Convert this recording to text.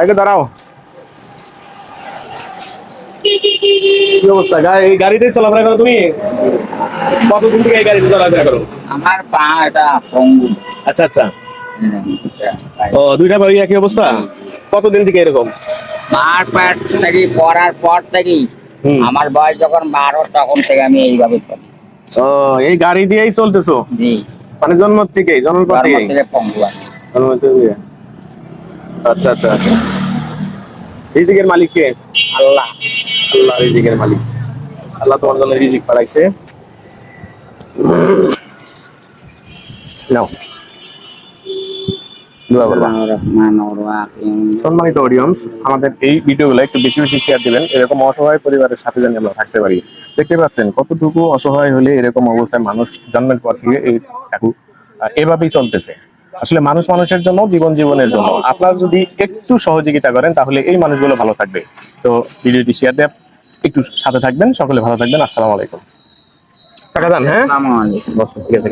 সাইডে দাঁড়াও। কি অবস্থা? গা- গাড়িতেই চলাফেরা করো তুমি? কতদিন থেকে এই গাড়িতে চলাফেরা করো? আমার পা এটা পঙ্গু। আচ্ছা আচ্ছা। ও দুইটা বাড়ি একই অবস্থা? কতদিন থেকে এরকম? মার পাট থেকে পড়ার পর থেকে আমার বয়স যখন বারো তখন থেকে আমি এইভাবে চলি। ও এই গাড়ি দিয়েই চলতেছো? জি। মানে জন্ম থেকে জন্ম পর থেকেই? থেকে পঙ্গু জন্ম থেকে। আচ্ছা আচ্ছা। রিজিকের মালিক কে? আল্লাহ। আল্লাহ রিজিকের মালিক। আল্লাহ তোমার জন্য রিজিক পাঠাইছে নাও। সম্মানিত অডিয়েন্স আমাদের এই ভিডিওগুলো একটু বেশি বেশি শেয়ার দিবেন। এরকম অসহায় পরিবারের সাথে যেন আমরা থাকতে পারি। দেখতে পাচ্ছেন কতটুকু অসহায় হলে এরকম অবস্থায় মানুষ জন্মের পর থেকে এই এভাবেই চলতেছে। আসলে মানুষ মানুষের জন্য জীবন জীবনের জন্য। আপনারা যদি একটু সহযোগিতা করেন তাহলে এই মানুষগুলো ভালো থাকবে। তো ভিডিওটি শেয়ার দেব একটু সাথে থাকবেন সকলে ভালো থাকবেন। আসসালামু আলাইকুম। টাকা যান হ্যাঁ? আসসালামু আলাইকুম। বস ঠিক আছে।